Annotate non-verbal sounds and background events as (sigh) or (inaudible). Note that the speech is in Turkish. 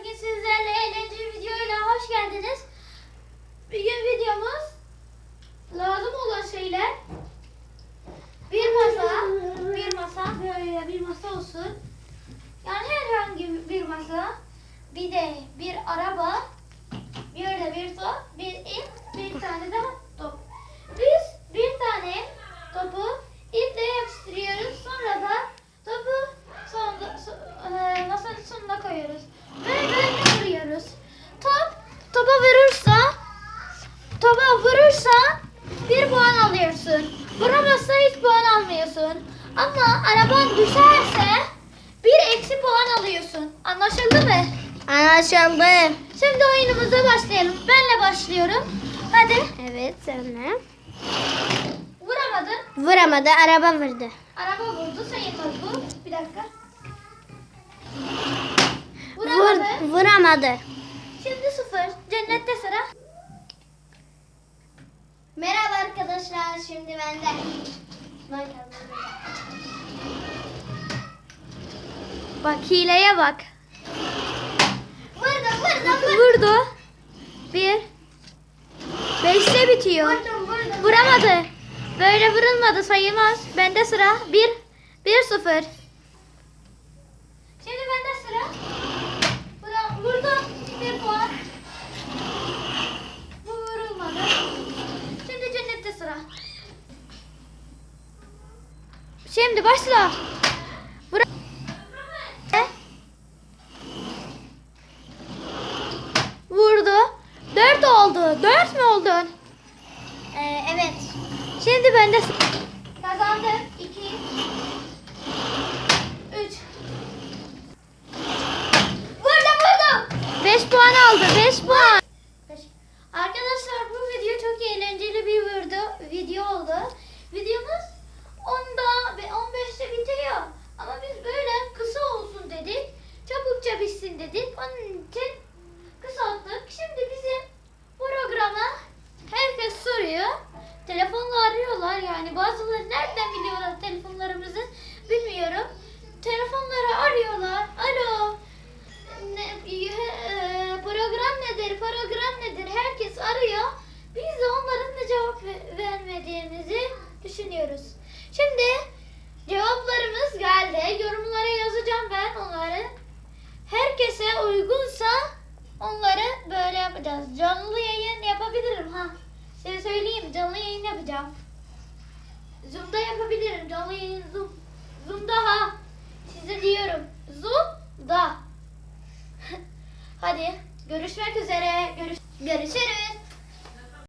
Bugün sizlerle eğlenceli videoyla hoş geldiniz. Bugün videomuz lazım olan şeyler bir masa, bir masa böyle bir masa olsun. Yani herhangi bir masa, bir de bir araba, de bir top, bir ip, bir tane daha topa vurursa bir puan alıyorsun. Vuramazsa hiç puan almıyorsun. Ama araban düşerse bir eksi puan alıyorsun. Anlaşıldı mı? Anlaşıldı. Şimdi oyunumuza başlayalım. Benle başlıyorum. Hadi. Evet sonra. Vuramadın. Vuramadı araba vurdu. Araba vurdu. Sayılmaz bu. Bir dakika. Vur, Vuramadı. vuramadı. Şimdi sıfır. Cennette sıra. Merhaba arkadaşlar şimdi ben de. Bak hileye bak. Vurdum vurdum Vurdu. Bir. Beşte bitiyor. Vurdum vurdum. Vuramadı. Böyle vurulmadı sayılmaz. Bende sıra. Bir. Bir sıfır. Şimdi bende sıra. Vura, vurdu. Bir puan. Bu vurulmadı. Şimdi cennette sıra. Şimdi başla. Vura. E? Vurdu. Dört oldu. Dört mü oldun? Ee, evet. Şimdi ben de kazandım. 2 3 Vurdum vurdum. 5 puan aldı. 5 puan. Arkadaşlar bu video çok eğlenceli bir video oldu. Videomuz program nedir? Herkes arıyor. Biz de onların da cevap ve- vermediğimizi düşünüyoruz. Şimdi cevaplarımız geldi. Yorumlara yazacağım ben onları. Herkese uygunsa onları böyle yapacağız. Canlı yayın yapabilirim ha. Size söyleyeyim canlı yayın yapacağım. Zoom'da yapabilirim. Canlı yayın Zoom. Zoom'da ha. Size diyorum. Zoom'da. (laughs) Hadi Görüşmek üzere. Görüş görüşürüz.